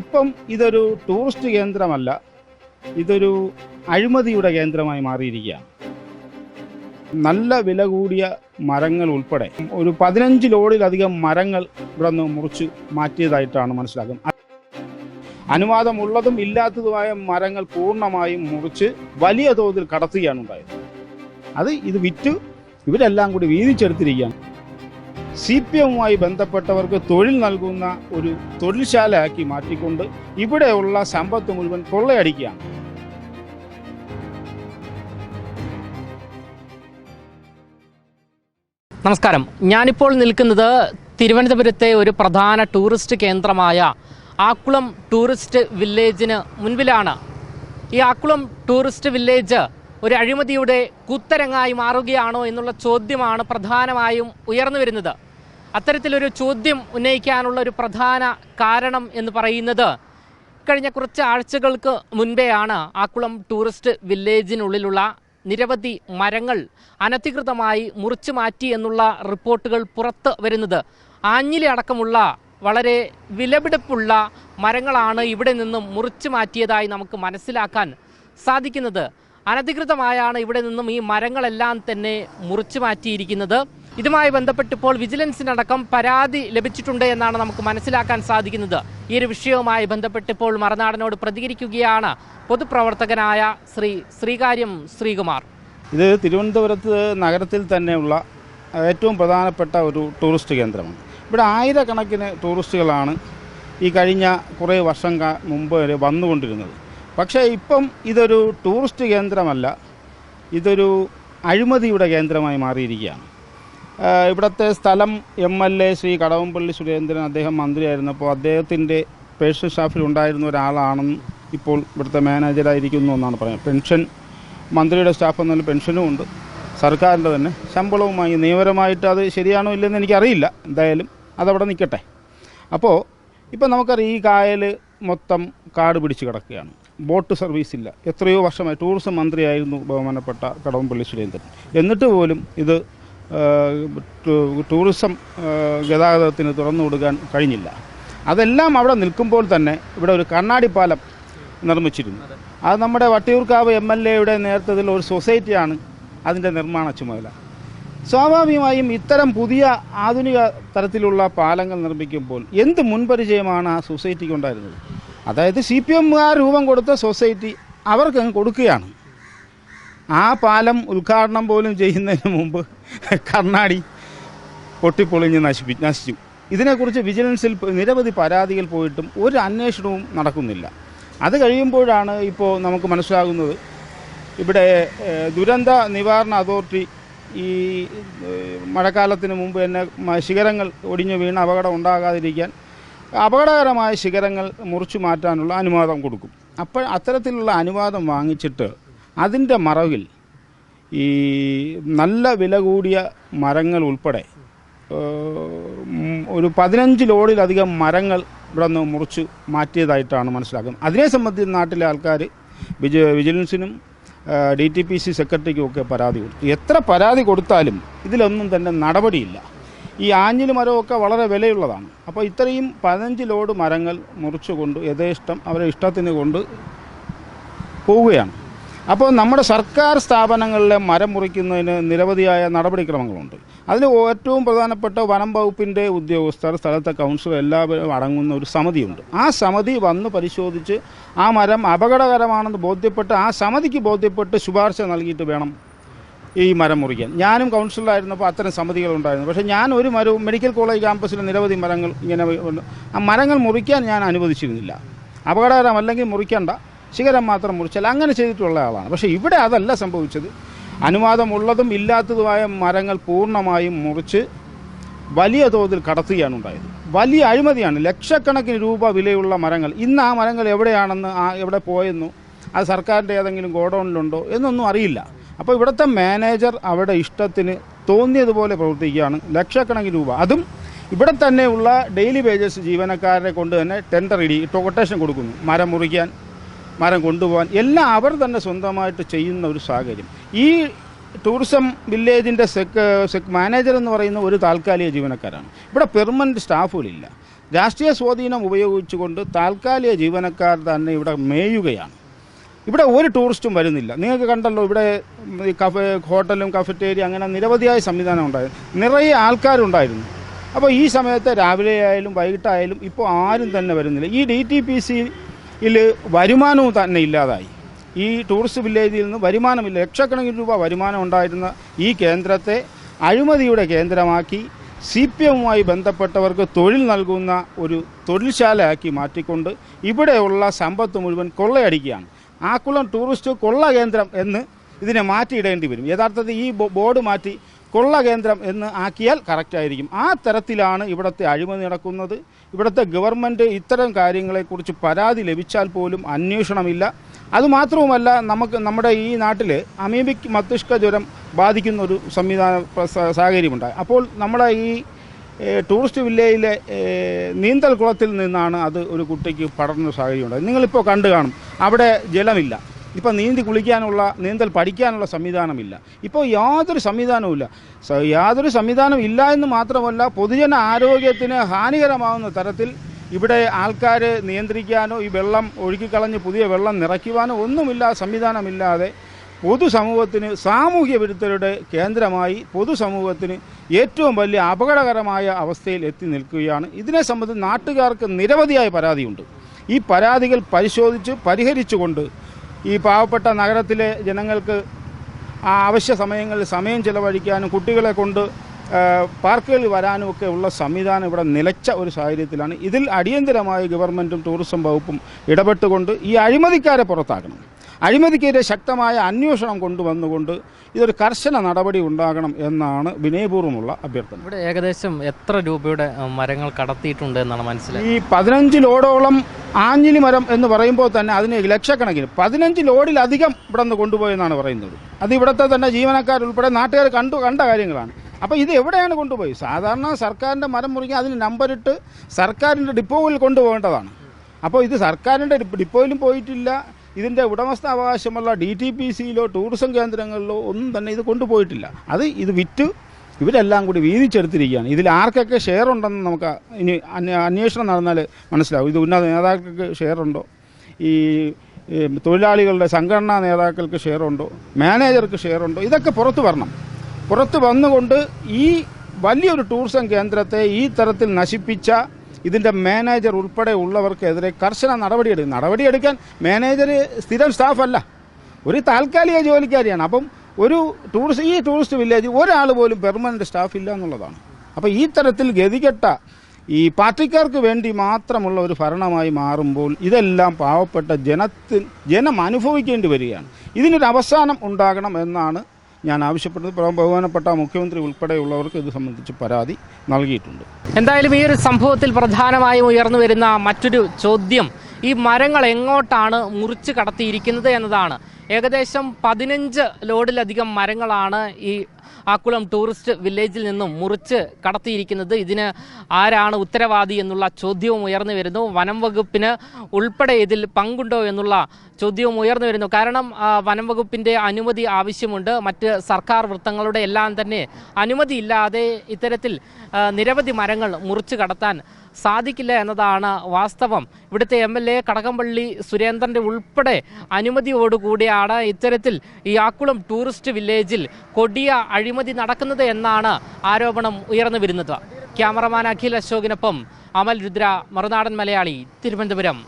ഇപ്പം ഇതൊരു ടൂറിസ്റ്റ് കേന്ദ്രമല്ല ഇതൊരു അഴിമതിയുടെ കേന്ദ്രമായി മാറിയിരിക്കുകയാണ്. നല്ല വില കൂടിയ മരങ്ങൾ ഉൾപ്പെടെ ഒരു പതിനഞ്ച് ലോഡിലധികം മരങ്ങൾ ഇവിടെ നിന്ന് മുറിച്ച് മാറ്റിയതായിട്ടാണ് മനസ്സിലാക്കുന്നത്. അനുവാദമുള്ളതും ഇല്ലാത്തതുമായ മരങ്ങൾ പൂർണമായും മുറിച്ച് വലിയ തോതിൽ കടത്തുകയാണ് ഉണ്ടായത്. അത് ഇത് വിറ്റ് ഇവരെല്ലാം കൂടി വീതിച്ചെടുത്തിരിക്കുകയാണ്. സി പി എമ്മുമായി ബന്ധപ്പെട്ടവർക്ക് തൊഴിൽ നൽകുന്ന ഒരു തൊഴിൽശാലയാക്കി മാറ്റിക്കൊണ്ട് ഇവിടെയുള്ള സമ്പത്ത് മുഴുവൻ കൊള്ളയടിക്കുകയാണ്. നമസ്കാരം. ഞാനിപ്പോൾ നിൽക്കുന്നത് തിരുവനന്തപുരത്തെ ഒരു പ്രധാന ടൂറിസ്റ്റ് കേന്ദ്രമായ ആക്കുളം ടൂറിസ്റ്റ് വില്ലേജിന് മുൻപിലാണ്. ഈ ആക്കുളം ടൂറിസ്റ്റ് വില്ലേജ് ഒരു അഴിമതിയുടെ കുത്തരങ്ങായി മാറുകയാണോ എന്നുള്ള ചോദ്യമാണ് പ്രധാനമായും ഉയർന്നു വരുന്നത്. അത്തരത്തിലൊരു ചോദ്യം ഉന്നയിക്കാനുള്ള ഒരു പ്രധാന കാരണം എന്ന് പറയുന്നത് കഴിഞ്ഞ കുറച്ച് ആഴ്ചകൾക്ക് മുൻപെയാണ് ആക്കുളം ടൂറിസ്റ്റ് വില്ലേജിനുള്ളിലുള്ള നിരവധി മരങ്ങൾ അനധികൃതമായി മുറിച്ചു മാറ്റി എന്നുള്ള റിപ്പോർട്ടുകൾ പുറത്ത് വരുന്നത്. ആഞ്ഞിലി അടക്കമുള്ള വളരെ വിലപിടിപ്പുള്ള മരങ്ങളാണ് ഇവിടെ നിന്നും മുറിച്ചു മാറ്റിയതായി നമുക്ക് മനസ്സിലാക്കാൻ സാധിക്കുന്നത്. അനധികൃതമായാണ് ഇവിടെ നിന്നും ഈ മരങ്ങളെല്ലാം തന്നെ മുറിച്ചു മാറ്റിയിരിക്കുന്നത്. ഇതുമായി ബന്ധപ്പെട്ടിപ്പോൾ വിജിലൻസിനടക്കം പരാതി ലഭിച്ചിട്ടുണ്ട് എന്നാണ് നമുക്ക് മനസ്സിലാക്കാൻ സാധിക്കുന്നത്. ഈ ഒരു വിഷയവുമായി ബന്ധപ്പെട്ടിപ്പോൾ മറുനാടനോട് പ്രതികരിക്കുകയാണ് പൊതുപ്രവർത്തകനായ ശ്രീ ശ്രീകാര്യം ശ്രീകുമാർ. ഇത് തിരുവനന്തപുരത്ത് നഗരത്തിൽ തന്നെയുള്ള ഏറ്റവും പ്രധാനപ്പെട്ട ഒരു ടൂറിസ്റ്റ് കേന്ദ്രമാണ്. ഇവിടെ ആയിരക്കണക്കിന് ടൂറിസ്റ്റുകളാണ് ഈ കഴിഞ്ഞ കുറേ വർഷം മുമ്പ് വന്നുകൊണ്ടിരുന്നത്. പക്ഷേ ഇപ്പം ഇതൊരു ടൂറിസ്റ്റ് കേന്ദ്രമല്ല ഇതൊരു അഴിമതിയുടെ കേന്ദ്രമായി മാറിയിരിക്കുകയാണ്. ഇവിടുത്തെ സ്ഥലം M L A Shri Kadavampally Surendran അദ്ദേഹം മന്ത്രിയായിരുന്നപ്പോൾ അദ്ദേഹത്തിന്റെ പേഴ്സണൽ സ്റ്റാഫിൽ ഉണ്ടായിരുന്ന ഒരാളാണെന്ന് ഇപ്പോൾ ഇവിടുത്തെ മാനേജരായിരിക്കുന്നു എന്നാണ് പറയുന്നത്. പെൻഷൻ മന്ത്രിയുടെ സ്റ്റാഫ് എന്നാൽ പെൻഷനും ഉണ്ട്. സർക്കാരിന്റെ തന്നെ. ശമ്പളവുമായി നിയമപരമായിട്ട് അത് ശരിയാണോ ഇല്ലെന്ന് എനിക്കറിയില്ല. എന്തായാലും അതവിടെ നിൽക്കട്ടെ. അപ്പോൾ ഇപ്പം നമുക്കറിയാം ഈ കായൽ മൊത്തം കാട് പിടിച്ച് കിടക്കുകയാണ്. ബോട്ട് സർവീസ് ഇല്ല. എത്രയോ വർഷമായി ടൂറിസം മന്ത്രിയായിരുന്നു ബഹുമാനപ്പെട്ട കടവംപള്ളി സുരേന്ദ്രൻ. എന്നിട്ട് പോലും ഇത് ടൂറിസം ഗതാഗതത്തിന് തുറന്നു കൊടുക്കാൻ കഴിഞ്ഞില്ല. അതെല്ലാം അവിടെ നിൽക്കുമ്പോൾ തന്നെ ഇവിടെ ഒരു കണ്ണാടി പാലം നിർമ്മിച്ചിരുന്നു. അത് നമ്മുടെ വട്ടിയൂർക്കാവ് എം എൽ എയുടെ നേതൃത്വത്തിൽ ഒരു സൊസൈറ്റിയാണ് അതിന്റെ നിർമ്മാണ ചുമതല. സ്വാഭാവികമായും ഇത്തരം പുതിയ ആധുനിക തരത്തിലുള്ള പാലങ്ങൾ നിർമ്മിക്കുമ്പോൾ എന്ത് മുൻപരിചയമാണ് ആ സൊസൈറ്റിക്ക് ഉണ്ടായിരുന്നത്? അതായത് സി പി എമ്മുകാർ രൂപം കൊടുത്ത സൊസൈറ്റി അവർക്ക് കൊടുക്കുകയാണ്. ആ പാലം ഉദ്ഘാടനം പോലും ചെയ്യുന്നതിന് മുമ്പ് കണ്ണാടി പൊട്ടിപ്പൊളിഞ്ഞ് നശിപ്പി നശിച്ചു. ഇതിനെക്കുറിച്ച് വിജിലൻസിൽ നിരവധി പരാതികൾ പോയിട്ടും ഒരു അന്വേഷണവും നടക്കുന്നില്ല. അത് കഴിയുമ്പോഴാണ് ഇപ്പോൾ നമുക്ക് മനസ്സിലാകുന്നത് ഇവിടെ ദുരന്ത നിവാരണ അതോറിറ്റി ഈ മഴക്കാലത്തിന് മുമ്പ് തന്നെ ശിഖരങ്ങൾ ഒടിഞ്ഞു വീണ് അപകടം ഉണ്ടാകാതിരിക്കാൻ അപകടകരമായ ശിഖരങ്ങൾ മുറിച്ചു മാറ്റാനുള്ള അനുവാദം കൊടുക്കും. അപ്പോൾ അത്തരത്തിലുള്ള അനുവാദം വാങ്ങിച്ചിട്ട് അതിന്റെ മറവിൽ ഈ നല്ല വില കൂടിയ മരങ്ങൾ ഉൾപ്പെടെ ഒരു പതിനഞ്ച് ലോഡിലധികം മരങ്ങൾ ഇവിടെ നിന്ന് മുറിച്ച് മാറ്റിയതായിട്ടാണ് മനസ്സിലാക്കുന്നത്. അതിനെ സംബന്ധിച്ച് നാട്ടിലെ ആൾക്കാർ വിജ വിജിലൻസിനും ഡി ടി പി സി സെക്രട്ടറിക്കും ഒക്കെ പരാതി കൊടുത്തു. എത്ര പരാതി കൊടുത്താലും ഇതിലൊന്നും തന്നെ നടപടിയില്ല. ഈ ആഞ്ഞിലി മരമൊക്കെ വളരെ വിലയുള്ളതാണ്. അപ്പോൾ ഇത്രയും പതിനഞ്ച് ലോഡ് മരങ്ങൾ മുറിച്ചുകൊണ്ട് യഥേഷ്ടം അവരെ ഇഷ്ടത്തിന് കൊണ്ട് പോവുകയാണ്. അപ്പോൾ നമ്മുടെ സർക്കാർ സ്ഥാപനങ്ങളിലെ മരം മുറിക്കുന്നതിന് നിരവധിയായ നടപടിക്രമങ്ങളുണ്ട്. അതിൽ ഏറ്റവും പ്രധാനപ്പെട്ട വനം വകുപ്പിന്റെ ഉദ്യോഗസ്ഥർ സ്ഥലത്തെ കൗൺസിലർ എല്ലാവരും അടങ്ങുന്ന ഒരു സമിതിയുണ്ട്. ആ സമിതി വന്ന് പരിശോധിച്ച് ആ മരം അപകടകരമാണെന്ന് ബോധ്യപ്പെട്ട് ആ സമിതിക്ക് ബോധ്യപ്പെട്ട് ശുപാർശ നൽകിയിട്ട് വേണം ഈ മരം മുറിക്കാൻ. ഞാനും കൗൺസിലറായിരുന്നപ്പോൾ അത്തരം സമിതികളുണ്ടായിരുന്നു. പക്ഷേ ഞാൻ ഒരു മരവും മെഡിക്കൽ കോളേജ് ക്യാമ്പസിൽ നിരവധി മരങ്ങൾ ഇങ്ങനെ ആ മരങ്ങൾ മുറിക്കാൻ ഞാൻ അനുവദിച്ചിരുന്നില്ല. അപകടകരമല്ലെങ്കിൽ മുറിക്കണ്ട. ശിഖരം മാത്രം മുറിച്ചാൽ അങ്ങനെ ചെയ്തിട്ടുള്ള ആളാണ്. പക്ഷേ ഇവിടെ അതല്ല സംഭവിച്ചത്. അനുവാദമുള്ളതും ഇല്ലാത്തതുമായ മരങ്ങൾ പൂർണമായും മുറിച്ച് വലിയ തോതിൽ കടത്തുകയാണ് ഉണ്ടായത്. വലിയ അഴിമതിയാണ്. ലക്ഷക്കണക്കിന് രൂപ വിലയുള്ള മരങ്ങൾ. ഇന്ന് ആ മരങ്ങൾ എവിടെയാണെന്ന് ആ എവിടെ പോയെന്നോ അത് സർക്കാരിന്റെ ഏതെങ്കിലും ഗോഡൗണിലുണ്ടോ എന്നൊന്നും അറിയില്ല. അപ്പോൾ ഇവിടുത്തെ മാനേജർ അവിടെ ഇഷ്ടത്തിന് തോന്നിയതുപോലെ പ്രവർത്തിക്കുകയാണ്. ലക്ഷക്കണക്കിന് രൂപ. അതും ഇവിടെ തന്നെയുള്ള ഡെയിലി വേജസ് ജീവനക്കാരെ കൊണ്ട് തന്നെ ടെൻഡർ ഇടി കൊട്ടേഷൻ കൊടുക്കുന്നു. മരം മുറിക്കാൻ മരം കൊണ്ടുപോകാൻ. എല്ലാം അവർ തന്നെ സ്വന്തമായിട്ട് ചെയ്യുന്ന ഒരു സാഹചര്യം. ഈ ടൂറിസം വില്ലേജിന്റെ സെക് സെക് മാനേജർ എന്ന് പറയുന്ന ഒരു താൽക്കാലിക ജീവനക്കാരാണ്. ഇവിടെ പെർമനന്റ് സ്റ്റാഫുകളില്ല. രാഷ്ട്രീയ സ്വാധീനം ഉപയോഗിച്ചുകൊണ്ട് താൽക്കാലിക ജീവനക്കാർ തന്നെ ഇവിടെ മേയുകയാണ്. ഇവിടെ ഒരു ടൂറിസ്റ്റും വരുന്നില്ല. നിങ്ങൾക്ക് കണ്ടല്ലോ ഇവിടെ ഈ കഫേ ഹോട്ടലും കഫറ്റേരിയ അങ്ങനെ നിരവധിയായ സംവിധാനം ഉണ്ടായിരുന്നു നിറയെ ആൾക്കാരുണ്ടായിരുന്നു. അപ്പോൾ ഈ സമയത്ത് രാവിലെ ആയാലും വൈകിട്ടായാലും ഇപ്പോൾ ആരും തന്നെ വരുന്നില്ല. ഈ ഡി ടി പി സിയിൽ വരുമാനവും തന്നെ ഇല്ലാതായി. ഈ ടൂറിസ്റ്റ് വില്ലേജിൽ നിന്ന് വരുമാനമില്ല. ലക്ഷക്കണക്കിന് രൂപ വരുമാനം ഉണ്ടായിരുന്ന ഈ കേന്ദ്രത്തെ അഴിമതിയുടെ കേന്ദ്രമാക്കി സി പി എമ്മുമായി ബന്ധപ്പെട്ടവർക്ക് തൊഴിൽ നൽകുന്ന ഒരു തൊഴിൽശാലയാക്കി മാറ്റിക്കൊണ്ട് ഇവിടെയുള്ള സമ്പത്ത് മുഴുവൻ കൊള്ളയടിക്കുകയാണ്. ആക്കുളം ടൂറിസ്റ്റ് കൊള്ള കേന്ദ്രം എന്ന് ഇതിനെ മാറ്റിയിടേണ്ടി വരും. യഥാർത്ഥത്തിൽ ഈ ബോർഡ് മാറ്റി കൊള്ള കേന്ദ്രം എന്ന് ആക്കിയാൽ കറക്റ്റായിരിക്കും. ആ തരത്തിലാണ് ഇവിടുത്തെ അഴിമതി നടക്കുന്നത്. ഇവിടുത്തെ ഗവൺമെന്റ് ഇത്തരം കാര്യങ്ങളെക്കുറിച്ച് പരാതി ലഭിച്ചാൽ പോലും അന്വേഷണമില്ല. അതുമാത്രവുമല്ല നമുക്ക് നമ്മുടെ ഈ നാട്ടിൽ അമീബിക് മസ്തിഷ്ക ജ്വരം ബാധിക്കുന്ന ഒരു സംവിധാന സാഹചര്യമുണ്ടായി. അപ്പോൾ നമ്മുടെ ഈ ടൂറിസ്റ്റ് വില്ലേജിലെ നീന്തൽ കുളത്തിൽ നിന്നാണ് അത് ഒരു കുട്ടിക്ക് പടർന്ന സാഹചര്യമുണ്ടായി നിങ്ങളിപ്പോൾ കണ്ടു കാണും. അവിടെ ജലമില്ല. ഇപ്പോൾ നീന്തി കുളിക്കാനുള്ള നീന്തൽ പഠിക്കാനുള്ള സംവിധാനമില്ല. ഇപ്പോൾ യാതൊരു സംവിധാനവുമില്ല. സ- യാതൊരു സംവിധാനം ഇല്ല എന്ന് മാത്രമല്ല പൊതുജന ആരോഗ്യത്തിന് ഹാനികരമാവുന്ന തരത്തിൽ ഇവിടെ ആൾക്കാർ നിയന്ത്രിക്കാനോ ഈ വെള്ളം ഒഴുക്കിക്കളഞ്ഞ് പുതിയ വെള്ളം നിറയ്ക്കുവാനോ ഒന്നുമില്ല സംവിധാനമില്ലാതെ പൊതുസമൂഹത്തിന് സാമൂഹ്യ വിരുദ്ധരുടെ കേന്ദ്രമായി പൊതുസമൂഹത്തിന് ഏറ്റവും വലിയ അപകടകരമായ അവസ്ഥയിൽ എത്തി നിൽക്കുകയാണ്. ഇതിനെ സംബന്ധിച്ച് നാട്ടുകാർക്ക് നിരവധിയായ പരാതിയുണ്ട്. ഈ പരാതികൾ പരിശോധിച്ച് പരിഹരിച്ചുകൊണ്ട് ഈ പാവപ്പെട്ട നഗരത്തിലെ ജനങ്ങൾക്ക് ആ അവശ്യ സമയങ്ങളിൽ സമയം ചിലവഴിക്കാനും കുട്ടികളെ കൊണ്ട് പാർക്കുകളിൽ വരാനും ഒക്കെ ഉള്ള സംവിധാനം ഇവിടെ നിലച്ച ഒരു സാഹചര്യത്തിലാണ്. ഇതിൽ അടിയന്തരമായി ഗവൺമെന്റും ടൂറിസം വകുപ്പും ഇടപെട്ടുകൊണ്ട് ഈ അഴിമതിക്കാരെ പുറത്താക്കണം. അഴിമതിക്കെതിരെ ശക്തമായ അന്വേഷണം കൊണ്ടുവന്നുകൊണ്ട് ഇതൊരു കർശന നടപടി ഉണ്ടാകണം എന്നാണ് വിനയപൂർവമുള്ള അഭ്യർത്ഥന. ഇവിടെ ഏകദേശം എത്ര രൂപയുടെ മരങ്ങൾ കടത്തിയിട്ടുണ്ട് എന്നാണ് മനസ്സിലായത്? ഈ പതിനഞ്ച് ലോഡോളം ആഞ്ഞിലി മരം എന്ന് പറയുമ്പോൾ തന്നെ അതിന് ലക്ഷക്കണക്കിന് പതിനഞ്ച് ലോഡിലധികം ഇവിടെ നിന്ന് കൊണ്ടുപോയെന്നാണ് പറയുന്നത്. അത് ഇവിടുത്തെ തന്നെ ജീവനക്കാരുൾപ്പെടെ നാട്ടുകാർ കണ്ടു കണ്ട കാര്യങ്ങളാണ്. അപ്പോൾ ഇത് എവിടെയാണ് കൊണ്ടുപോയി? സാധാരണ സർക്കാരിന്റെ മരം മുറിക്കുക അതിന് നമ്പറിട്ട് സർക്കാരിന്റെ ഡിപ്പോയിൽ കൊണ്ടുപോകേണ്ടതാണ്. അപ്പോൾ ഇത് സർക്കാരിന്റെ ഡിപ്പോയിലും പോയിട്ടില്ല ഇതിന്റെ ഉടമസ്ഥാവകാശമുള്ള ഡി ടി പി സിയിലോ ടൂറിസം കേന്ദ്രങ്ങളിലോ ഒന്നും തന്നെ ഇത് കൊണ്ടുപോയിട്ടില്ല. അത് ഇത് വിറ്റ് ഇവരെല്ലാം കൂടി വീതിച്ചെടുത്തിരിക്കുകയാണ്. ഇതിൽ ആർക്കൊക്കെ ഷെയർ ഉണ്ടെന്ന് നമുക്ക് ഇനി അന്വേ- അന്വേഷണം നടന്നാൽ മനസ്സിലാവും. ഇത് ഉന്നത നേതാക്കൾക്ക് ഷെയർ ഉണ്ടോ? ഈ തൊഴിലാളികളുടെ സംഘടനാ നേതാക്കൾക്ക് ഷെയർ ഉണ്ടോ? മാനേജർക്ക് ഷെയർ ഉണ്ടോ? ഇതൊക്കെ പുറത്തു വരണം. പുറത്ത് വന്നുകൊണ്ട് ഈ വലിയൊരു ടൂറിസം കേന്ദ്രത്തെ ഈ തരത്തിൽ നശിപ്പിച്ച ഇതിന്റെ മാനേജർ ഉൾപ്പെടെ ഉള്ളവർക്കെതിരെ കർശന നടപടിയെടുക്കും നടപടിയെടുക്കാൻ മാനേജർ സ്ഥിരം സ്റ്റാഫല്ല. ഒരു താൽക്കാലിക ജോലിക്കാരിയാണ്. അപ്പം ഒരു ടൂറിസ്റ്റ് ഈ ടൂറിസ്റ്റ് വില്ലേജ് ഒരാൾ പോലും പെർമനന്റ് സ്റ്റാഫ് ഇല്ല എന്നുള്ളതാണ്. അപ്പോൾ ഈ തരത്തിൽ ഗതികെട്ട ഈ പാർട്ടിക്കാർക്ക് വേണ്ടി മാത്രമുള്ള ഒരു ഭരണമായി മാറുമ്പോൾ ഇതെല്ലാം പാവപ്പെട്ട ജനത്തിൽ ജനം അനുഭവിക്കേണ്ടി വരികയാണ്. ഇതിനൊരു അവസാനം ഉണ്ടാകണം എന്നാണ് ഞാൻ ആവശ്യപ്പെട്ടത് ബഹുമാനപ്പെട്ട മുഖ്യമന്ത്രി ഉൾപ്പെടെയുള്ളവർക്ക് ഇത് സംബന്ധിച്ച് പരാതി നൽകിയിട്ടുണ്ട്. എന്തായാലും ഈ ഒരു സംഭവത്തിൽ പ്രധാനമായും ഉയർന്നു വരുന്ന മറ്റൊരു ചോദ്യം ഈ മരങ്ങൾ എങ്ങോട്ടാണ് മുറിച്ച് കടത്തിയിരിക്കുന്നത് എന്നതാണ്. ഏകദേശം പതിനഞ്ച് ലോഡിലധികം മരങ്ങളാണ് ഈ ആക്കുളം ടൂറിസ്റ്റ് വില്ലേജിൽ നിന്നും മുറിച്ച് കടത്തിയിരിക്കുന്നത്. ഇതിന് ആരാണ് ഉത്തരവാദി എന്നുള്ള ചോദ്യവും ഉയർന്നു വരുന്നു. വനം വകുപ്പിന് ഉൾപ്പെടെ ഇതിൽ പങ്കുണ്ടോ എന്നുള്ള ചോദ്യവും ഉയർന്നു വരുന്നു. കാരണം വനം വകുപ്പിന്റെ അനുമതി ആവശ്യമുണ്ട്. മറ്റ് സർക്കാർ വൃത്തങ്ങളുടെ എല്ലാം തന്നെ അനുമതിയില്ലാതെ ഇത്തരത്തിൽ നിരവധി മരങ്ങൾ മുറിച്ച് കടത്താൻ സാധിക്കില്ല എന്നതാണ് വാസ്തവം. ഇവിടുത്തെ എം എൽ എ കടകംപള്ളി സുരേന്ദ്രന്റെ ഉൾപ്പെടെ അനുമതിയോടുകൂടിയാണ് ഇത്തരത്തിൽ ഈ ആക്കുളം ടൂറിസ്റ്റ് വില്ലേജിൽ കൊടിയ അഴിമതി നടക്കുന്നത് എന്നാണ് ആരോപണം ഉയർന്നു വരുന്നത്. ക്യാമറമാൻ അഖിൽ അശോകിനൊപ്പം അമൽ രുദ്ര മറുനാടൻ മലയാളി തിരുവനന്തപുരം.